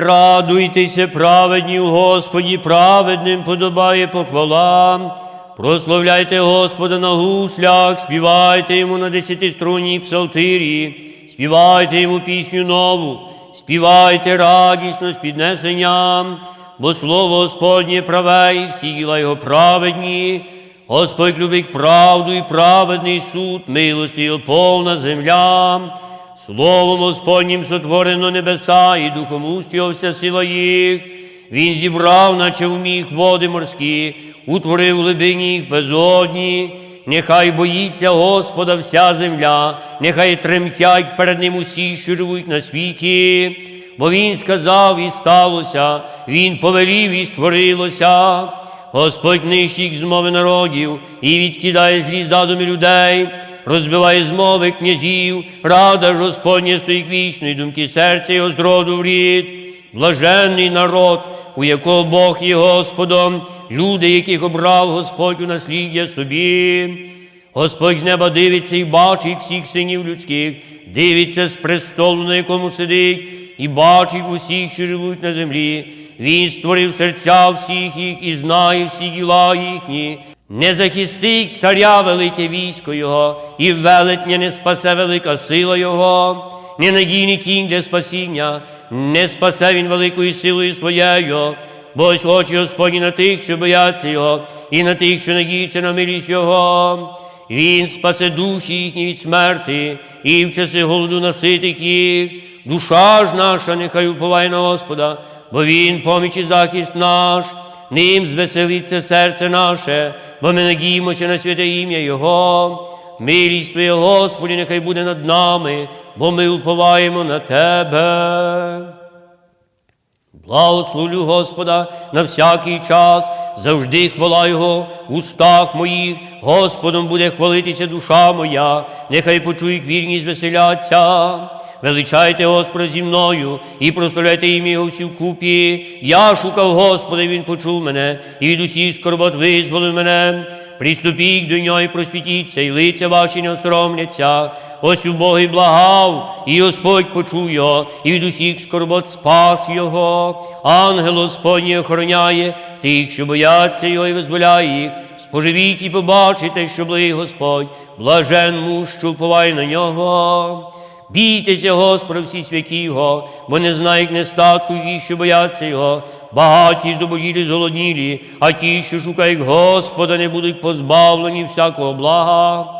Радуйтеся, праведні у Господі, праведним подобає похвала. Прославляйте Господа на гуслях, співайте йому на десятиструнній псалтирі, співайте йому пісню нову, співайте радісно з піднесенням, бо слово Господнє праве, і всі діла його праведні. Господь любить правду і праведний суд, милості його повна земля. Словом Господнім сотворено небеса, і духом уст вся сила їх. Він зібрав, наче вміг води морські, утворив глибині їх безодні. Нехай боїться Господа вся земля, нехай тремтять перед ним усі, що живуть на світі. Бо Він сказав і сталося, Він повелів і створилося. Господь нищить змови народів і відкидає злі задуми людей, розбиває змови князів, рада ж Господня стоїть вічної думки серця його з роду в рід. Блаженний народ, у якого Бог є Господом, люди, яких обрав Господь у насліддя собі. Господь з неба дивиться і бачить всіх синів людських, дивиться з престолу, на якому сидить, і бачить усіх, що живуть на землі. Він створив серця всіх їх і знає всі діла їхні. Не захистить царя велике військо Його, і велетня не спасе велика сила Його, ненадійний кінь для спасіння, не спасе він великою силою своєю. Бо очі Господні на тих, що бояться Його, і на тих, що надіються на милість Його. Він спасе душі їхні від смерти, і в часи голоду наситить їх. Душа ж наша нехай уповає на Господа, бо Він поміч і захист наш, ним звеселиться серце наше, бо ми надіємося на святе ім'я Його. Милість Твоя, Господи, нехай буде над нами, бо ми уповаємо на Тебе. Благословлю Господа на всякий час, завжди хвала Його в устах моїх, Господом буде хвалитися душа моя, нехай почують вірність веселяться. Величайте Господа зі мною і прославляйте ім'я Його всі вкупі. Я шукав Господа, і Він почув мене, і від усіх скорбот визволив мене. Приступіть до нього і просвітіться, і лиця ваші не осоромляться. Ось у Бога й благав, і Господь почув його, і від усіх скорбот спас його. Ангел Господній охороняє тих, що бояться його і визволяє їх. Споживіть і побачите, що благий Господь, блажен муж, що вповає на нього. Бійтеся, Господа, всі святі Його, бо не знають нестатку ті, що бояться Його. Багаті зубожілі зголоднілі, а ті, що шукають Господа, не будуть позбавлені всякого блага.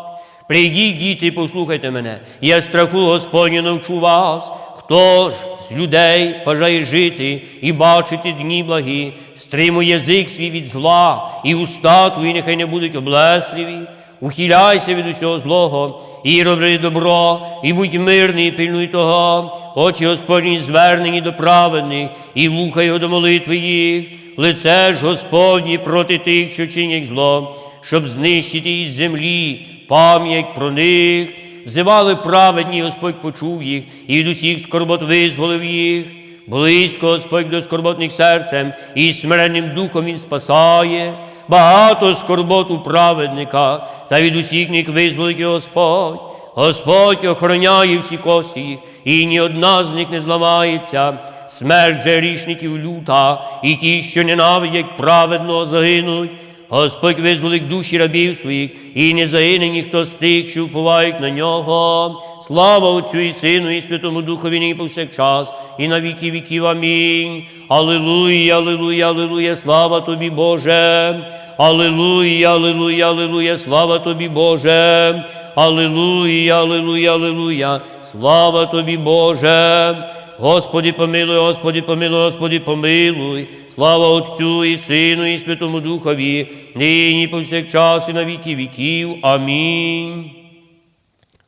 Прийдіть, діти, послухайте мене, я страху Господню навчу вас. Хто ж з людей бажає жити і бачити дні благі, стримує язик свій від зла, і уста твої нехай не будуть облесливі. Ухиляйся від усього злого, і роби добро, і будь мирний, і пильнуй того, очі Господні звернені до праведних, і вуха його до молитви їх, лице ж Господні проти тих, що чинять зло, щоб знищити із землі пам'ять про них. Взивали праведні, Господь почув їх, і від усіх скорбот визволив їх. Близько Господь до скорботних серцем, і смиренним духом Він спасає. Багато скорбот у праведника, та від усіх них визволить Господь. Господь охороняє всі кості, і ні одна з них не зламається. Смерть же рішників люта, і ті, що ненавидять праведного, загинуть. Господь визволить душі рабів своїх, і не загине ніхто з тих, що вповають на нього. Слава Отцю і Сину, і Святому Духові нині повсякчас, і на віки віків. Амінь. Аллилуйя, аллилуйя, аллилуйя, слава тобі, Боже. Аллилуйя, аллилуйя, аллилуйя, слава тобі, Боже. Аллилуйя, аллилуйя, аллилуйя, слава тобі, Боже. Господи, помилуй, Господи, помилуй, Господи, помилуй. Слава Отцю і Сину, і Святому Духові, нині повсякчас і на віки віків. Амінь.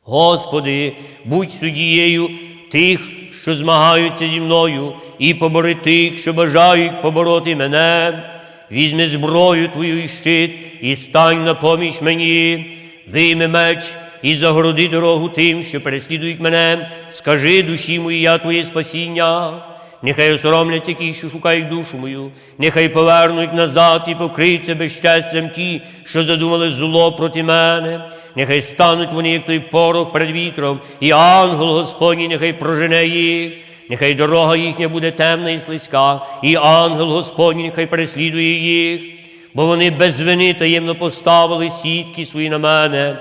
Господи, будь судією тих, що змагаються зі мною, і побори тих, що бажають побороти мене. Візьми зброю Твою і щит, і стань на поміч мені, вийми меч і загороди дорогу тим, що переслідують мене. Скажи душі моїй, я Твоє спасіння. Нехай осоромляться ті, що шукають душу мою, нехай повернуть назад і покриються безщастям ті, що задумали зло проти мене. Нехай стануть вони, як той порох перед вітром, і ангел Господній нехай прожене їх. Нехай дорога їхня буде темна і слизька, і ангел Господній нехай переслідує їх, бо вони без вини таємно поставили сітки свої на мене,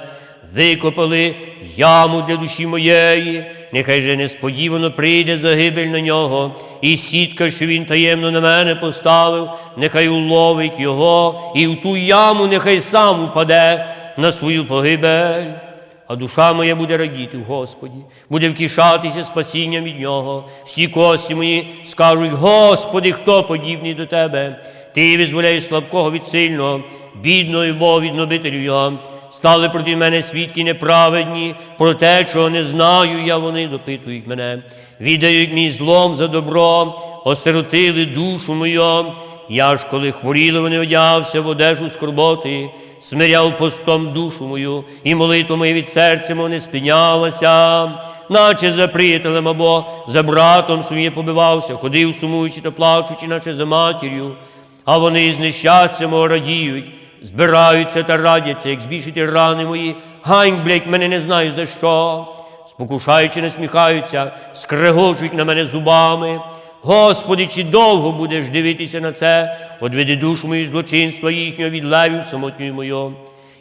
викопали яму для душі моєї, нехай же несподівано прийде загибель на нього, і сітка, що він таємно на мене поставив, нехай уловить його, і в ту яму нехай сам упаде на свою погибель. А душа моя буде радіти в Господі, буде втішатися спасінням від Нього. Всі кості мої скажуть, Господи, хто подібний до Тебе? Ти визволяєш слабкого від сильного, бідного і Бога від нобителю його. Стали проти мене свідки неправедні, про те, чого не знаю, я вони допитують мене. Віддають мій злом за добро, осиротили душу мою. Я ж, коли хворіли, вони одягався в одежу скорботи, смиряв постом душу мою, і молитва моя від серця мого не спинялася, наче за приятелем або за братом своїм побивався, ходив сумуючи та плачучи, наче за матір'ю, а вони з нещастя мого радіють, збираються та радяться, як збільшити рани мої, гань, блять, мене не знаю за що. Спокушаючи, насміхаються, скрегочуть на мене зубами. Господи, чи довго будеш дивитися на це, одведи душу мою злочинства їхнього від левів самотньої мою.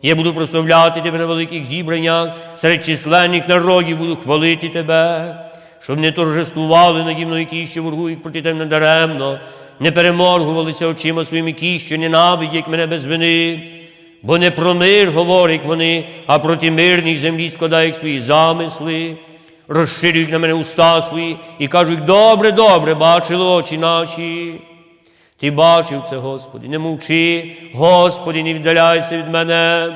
Я буду прославляти тебе на великих зібраннях, серед численних народів буду хвалити тебе, щоб не торжествували наді мною ті, що воргують проти тебе надаремно, не переморгувалися очима своїми ті, що ненавидять мене без вини. Бо не про мир говорять вони, а проти мирних землі складають свої замисли розширюють на мене уста свої і кажуть, добре, добре, бачили очі наші. Ти бачив це, Господи, не мовчи, Господи, не віддаляйся від мене.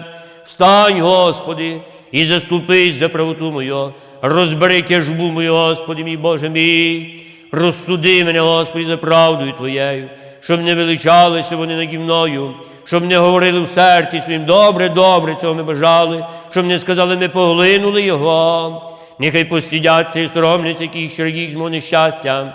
Встань, Господи, і заступись за правоту мою, розбери тяжбу мою, Господи, мій Боже мій, розсуди мене, Господи, за правдою Твоєю, щоб не величалися вони наді мною, щоб не говорили в серці своїм, добре, добре, цього ми бажали, щоб не сказали, ми поглинули Його. Нехай постідяться і соромляться, які що їх мого нещастя.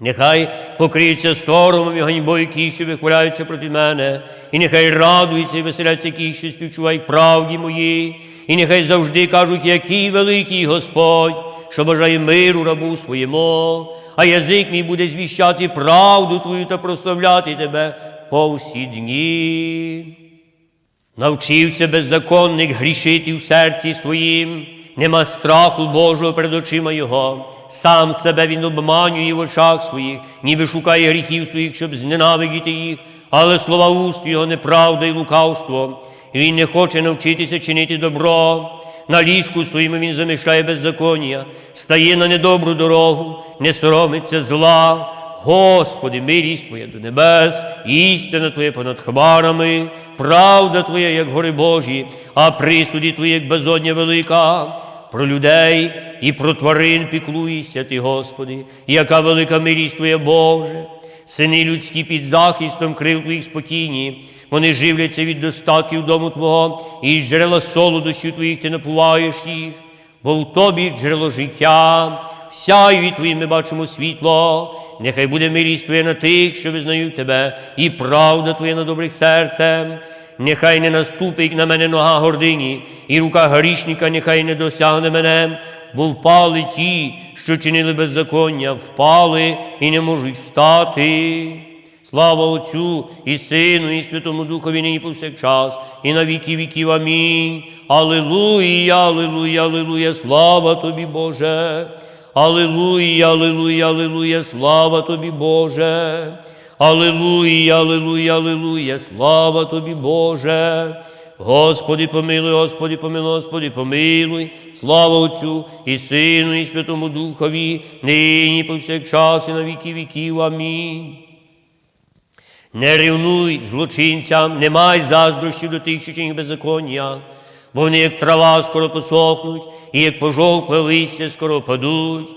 Нехай покриються соромом і ганьбою що вихваляються проти мене, і нехай радуються і веселяться ті, що співчувають правді моїй, і нехай завжди кажуть, який великий Господь, що бажає миру рабу своєму, а язик мій буде звіщати правду Твою та прославляти Тебе по всі дні. Навчився беззаконник грішити в серці своїм, нема страху Божого перед очима Його. Сам себе він обманює в очах своїх, ніби шукає гріхів своїх, щоб зненавидіти їх, але слова уст його неправда і лукавство. Він не хоче навчитися чинити добро. На ліжку своїм він замишляє беззаконня, стає на недобру дорогу, не соромиться зла. Господи, милість Твоя до небес, істина Твоя понад хмарами, правда Твоя, як гори Божі, а присуді Твої, як безодня велика. Про людей і про тварин піклуєшся Ти, Господи, яка велика милість Твоя, Боже. Сини людські під захистом крив Твоїх спокійні, вони живляться від достатків дому Твого, і з джерела солодощів Твоїх Ти напуваєш їх, бо в Тобі джерело життя, всяю Твоїм ми бачимо світло, нехай буде милість Твоя на тих, що визнають Тебе, і правда Твоя на добрих серцем. Нехай не наступить на мене нога гордині, і рука грішника нехай не досягне мене, бо впали ті, що чинили беззаконня, впали і не можуть встати. Слава Отцю і Сину, і Святому Духові нині повсякчас, і на віки віків. Амінь. Аллилуйя, аллилуйя, аллилуйя, слава тобі, Боже. Аллилуйя, аллилуйя, аллилуйя, слава тобі, Боже. Аллилуйя, аллилуйя, аллилуйя, слава тобі, Боже. Господи, помилуй, Господи, помилуй, Господи, помилуй, слава Отцю і Сину, і Святому Духові, нині повсякчас, і на віки віків. Амінь. Не ревнуй злочинцям, не май заздрощів до тих, що чинять беззаконня, бо вони, як трава, скоро посохнуть, і як пожовкле листя, скоро падуть.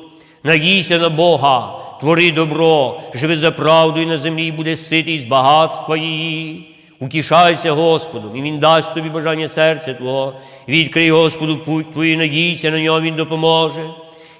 Надійся на Бога, твори добро, живи за правдою на землі, і буде ситий багатства її. Утішайся Господом, і Він дасть тобі бажання серця Твого. Відкрий Господу путь твій, надійся на нього, Він допоможе.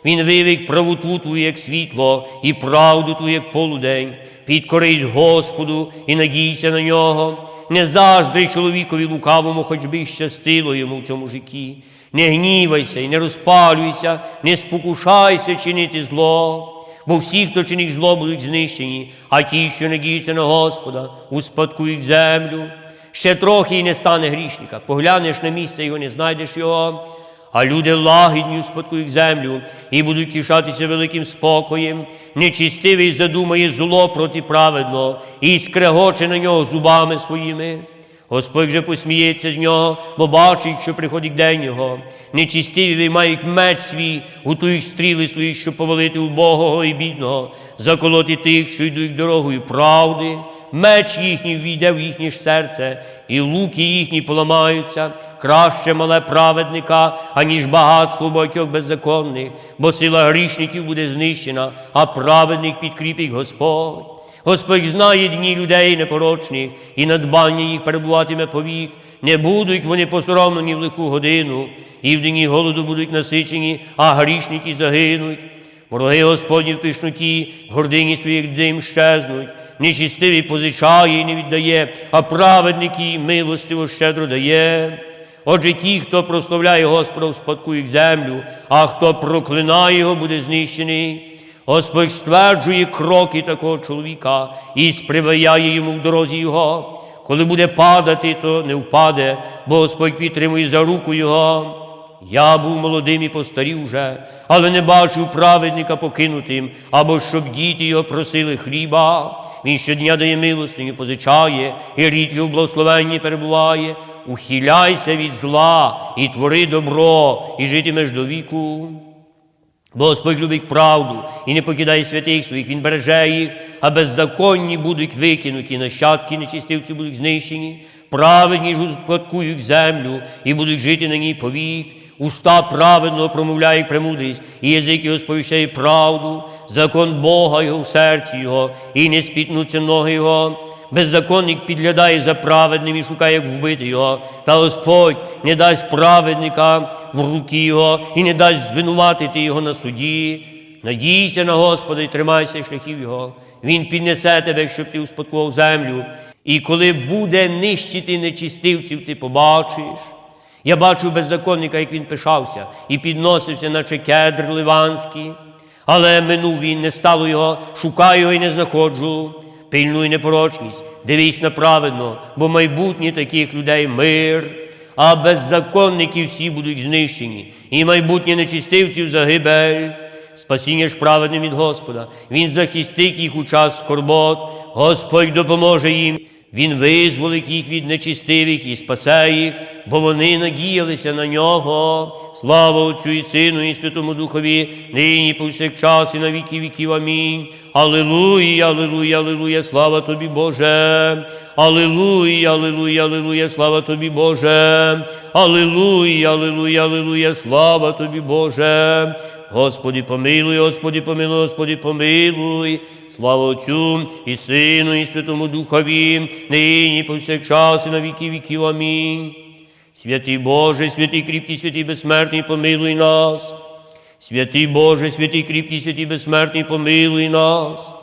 Він вивік правоту Твою, як світло, і правду Твою, як полудень. Підкорись Господу і надійся на нього. Не заздри чоловікові лукавому, хоч би щастило йому в цьому житті. Не гнівайся і не розпалюйся, не спокушайся чинити зло. Бо всі, хто чинить зло, будуть знищені, а ті, що надіються на Господа, успадкують землю. Ще трохи і не стане грішника. Поглянеш на місце його, не знайдеш його. А люди лагідні успадкують землю і будуть тішатися великим спокоєм. Нечистивий задумає зло проти праведного і скрегоче на нього зубами своїми. Господь же посміється з нього, бо бачить, що приходить день його. Нечистиві виймають меч свій, готують стріли свої, щоб повалити убогого і бідного, заколоти тих, що йдуть дорогою правди. Меч їхній війде в їхнє ж серце, і луки їхні поламаються. Краще мале праведника, аніж багатство багатьох беззаконних, бо сила грішників буде знищена, а праведник підкріпить Господь. Господь знає дні людей непорочних, і надбання їх перебуватиме повік. Не будуть вони посоромлені в лиху годину, і в дні голоду будуть насичені, а грішники загинуть. Вороги Господні в пишноті, в гордині своїх дим щезнуть. Нечистивий позичає і не віддає, а праведники милостиво щедро дає. Отже, ті, хто прославляє Господа, успадкують землю, а хто проклинає його, буде знищений. Господь стверджує кроки такого чоловіка і сприваяє йому в дорозі його. Коли буде падати, то не впаде, бо Господь підтримує за руку його. Я був молодим і постарів уже, але не бачив праведника покинутим, або щоб діти його просили хліба. Він щодня дає милостиню, позичає, і рід в благословенні перебуває. Ухиляйся від зла і твори добро, і житимеш до віку. Господь любить правду і не покидає святих своїх, Він береже їх, а беззаконні будуть викинуті, нащадки нечистивці будуть знищені, праведні ж успадкують землю і будуть жити на ній повік. Уста праведного промовляє премудрість, і язик його сповіщає правду, закон Бога його в серці його, і не спітнуться ноги його. Беззаконник підглядає за праведним і шукає, як вбити його. Та Господь не дасть праведника в руки його і не дасть звинуватити його на суді. Надійся на Господа і тримайся шляхів Його. Він піднесе тебе, щоб ти успадкував землю. І коли буде нищити нечистивців, ти побачиш. Я бачу беззаконника, як він пишався, і підносився, наче кедр ливанський. Але минув він, не стало його, шукаю його і не знаходжу. Пильнуй непорочність, дивись на праведно, бо майбутнє таких людей мир, а беззаконники всі будуть знищені, і майбутнє нечистивців загибель. Спасіння ж праведним від Господа. Він захистить їх у час скорбот, Господь допоможе їм. Він визволить їх від нечистивих і спасе їх, бо вони надіялися на нього. Слава Отцю і Сину, і Святому Духові, нині повсякчас, і на віки віків. Амінь. Аллилуйя, аллилуйя, аллилуйя, слава тобі, Боже. Аллилуйя, аллилуйя, аллилуйя, слава тобі, Боже. Аллилуйя, аллилуйя, аллилуйя, слава тобі, Боже. Господи, помилуй, Господи, помилуй, Господи, помилуй. Слава Отцю і Сину, і Святому Духові, нині повсякчас, і на віки віків. Амінь. Святий Боже, святий кріпкий, святий безсмертний, помилуй нас. Святий Боже, святий кріпкий, святий безсмертний, помилуй нас.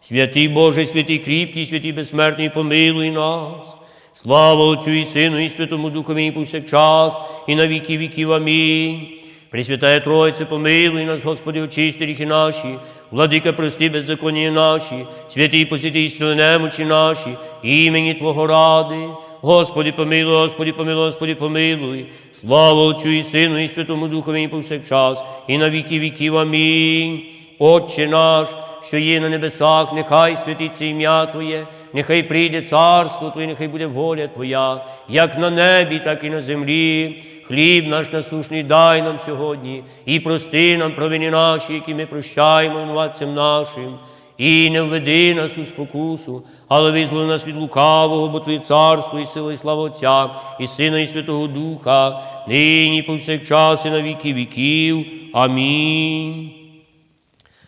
Святий Боже, святий кріпкий, святий безсмертний, помилуй нас. Слава Отцю і Сину, і Святому Духові, і повсякчас, і на віки віків. Амінь. Пресвятая Тройце, помилуй нас, Господи, очисти ріхи наші, владика, прости беззаконня наші, святий посвятий сили немочі наші, імені Твого ради. Господи, помилуй, Господи, помилуй, Господи, помилуй. Слава Отцю і Сину, і Святому Духові, і повсякчас, і на віки віків. Амінь. Отче наш, що є на небесах, нехай святиться ім'я Твоє, нехай прийде царство Твоє, нехай буде воля Твоя, як на небі, так і на землі. Хліб наш насушний дай нам сьогодні, і прости нам провини наші, які ми прощаємо винуватцям нашим. І не введи нас у спокусу, але визволи нас від лукавого, бо Твоє царство і сила, і слава Отця, і Сина, і Святого Духа, нині повсякчас, і на віки віків. Амінь.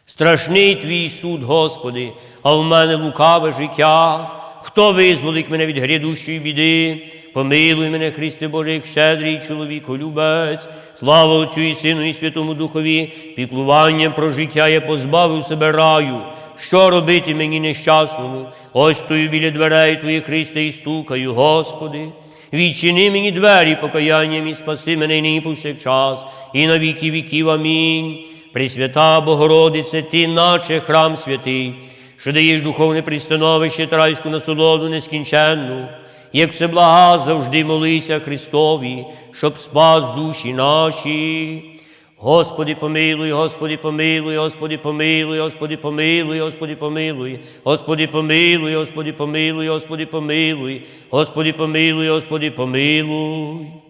Страшний твій суд, Господи, а в мене лукаве життя. Хто визволить мене від грядущої біди? Помилуй мене, Христе Боже, як щедрий чоловіко, любець, слава Отцю і Сину, і Святому Духові, піклуванням про життя я позбавив себе раю. Що робити мені нещасному? Ось стою біля дверей Твоїх, Христе, і стукаю, Господи. Відчини мені двері покаянням і спаси мене нині повсякчас, і на віки віків. Амінь. Пресвята Богородице, Ти, наче храм святий, що даєш духовне пристановище та насолоду нескінченну, як все блага завжди молися Христові, щоб спас душі наші. Господи, помилуй, Господи, помилуй, Господи, помилуй, Господи, помилуй, Господи, помилуй, Господи, помилуй, Господи, помилуй, Господи, помилуй, Господи, помилуй, Господи, помилуй.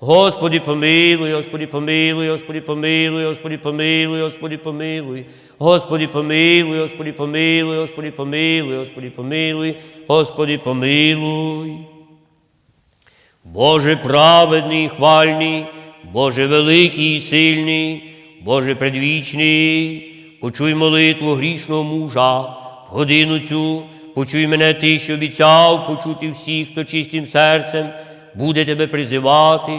Господи, помилуй, Господи, помилуй, Господи, помилуй, Господи, помилуй, Господи, помилуй. Господи, помилуй, Господи, помилуй, Господи, помилуй, Господи, помилуй, Господи, помилуй. Боже праведний, хвальний, Боже великий і сильний, Боже предвічний, почуй молитву грішного мужа, в годину цю почуй мене ти, що обіцяв почути всіх, хто чистим серцем буде тебе призивати,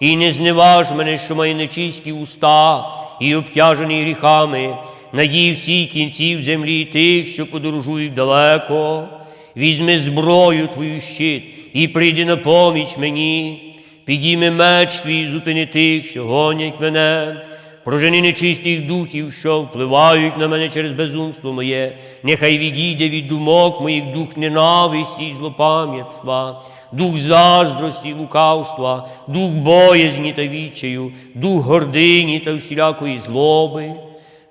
і не зневаж мене, що має нечисті уста і обтяжений гріхами, надій всі кінців землі тих, що подорожують далеко. Візьми зброю твою щит і прийди на поміч мені, підійми меч твій, зупини тих, що гонять мене, прожени нечистих духів, що впливають на мене через безумство моє, нехай відійде від думок моїх дух ненависті й злопам'ятства, дух заздрості, й лукавства, дух боязні та відчаю, дух гордині та всілякої злоби.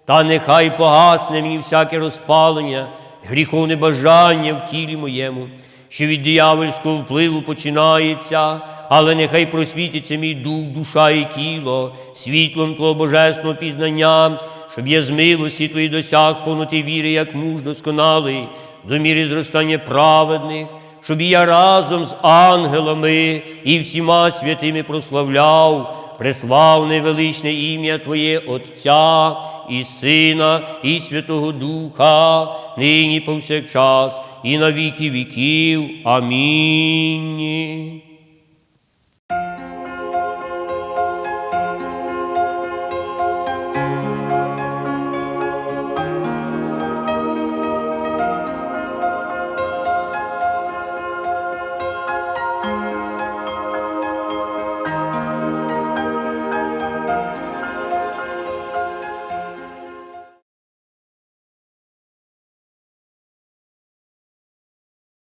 Та нехай погасне мені всяке розпалення, гріховне бажання в тілі моєму, що від диявольського впливу починається, але нехай просвітиться мій дух, душа і тіло, світлом Твого божественного пізнання, щоб я з милості Твої досяг повноти віри, як муж досконалий, до міри зростання праведних, щоб і я разом з ангелами і всіма святими прославляв преславне величне ім'я Твоє Отця і Сина, і Святого Духа, нині повсякчас, і на віки віків. Амінь.